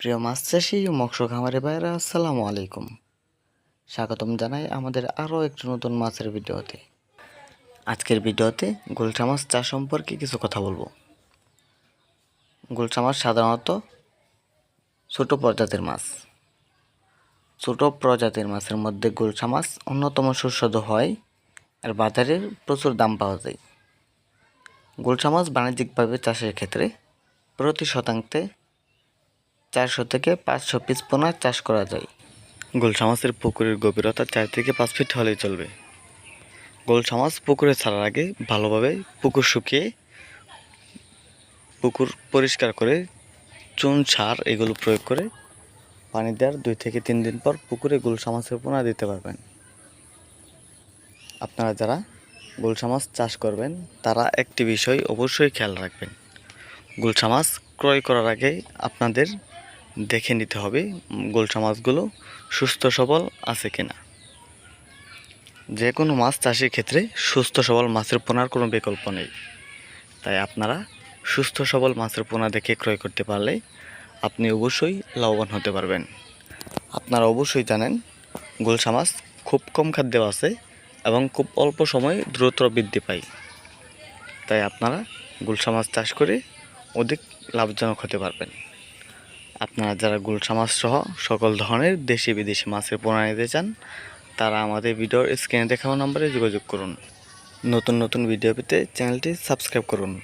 প্রিয় মাছ চাষি ও মৎস্য খামারি ভাইরা আসসালামু আলাইকুম। স্বাগতম জানাই আমাদের আরও একটি নতুন মাছের ভিডিওতে। আজকের ভিডিওতে গুলশা মাছ চাষ সম্পর্কে কিছু কথা বলব। গুলশা মাছ সাধারণত ছোট প্রজাতির মাছ। ছোট প্রজাতির মাছের মধ্যে গুলশা মাছ অন্যতম সুস্বাদু হয়, আর বাজারে প্রচুর দাম পাওয়া যায়। গুলশা মাছ বাণিজ্যিকভাবে চাষের ক্ষেত্রে প্রতি শতাংশে চারশো থেকে পাঁচশো পিস পোনা চাষ করা যায়। গোলসা পুকুরের গভীরতা চার থেকে পাঁচ ফিট হলেই চলবে। গোলসা পুকুরে ছাড়ার আগে ভালোভাবে পুকুর শুকিয়ে পুকুর পরিষ্কার করে চুন, সার এগুলো প্রয়োগ করে পানি দেওয়ার দুই থেকে তিন দিন পর পুকুরে গোলসা পোনা দিতে পারবেন। আপনারা যারা গোলসা মাছ চাষ করবেন, তারা একটি বিষয় অবশ্যই খেয়াল রাখবেন। গোলসা ক্রয় করার আগে আপনাদের দেখে নিতে হবে গোলসা মাছগুলো সুস্থ সবল আছে কিনা। যে কোনো মাছ চাষের ক্ষেত্রে সুস্থ সবল মাছের পোনার কোনো বিকল্প নেই। তাই আপনারা সুস্থ সবল মাছের পোনা দেখে ক্রয় করতে পারলে আপনি অবশ্যই লাভবান হতে পারবেন। আপনারা অবশ্যই জানেন গোলসা মাছ খুব কম খাদ্য আছে এবং খুব অল্প সময়ে দ্রুত বৃদ্ধি পায়। তাই আপনারা গুলশা মাছ চাষ করে অধিক লাভজনক হতে পারবেন। আপনারা যারা গুলশা মাছ সহ সকল ধরনের দেশি বিদেশি মাছের পোনা নিতে চান, তারা আমাদের ভিডিওর স্ক্রিনে দেখানো নম্বরে যোগাযোগ করুন। নতুন নতুন ভিডিও পেতে চ্যানেলটি সাবস্ক্রাইব করুন।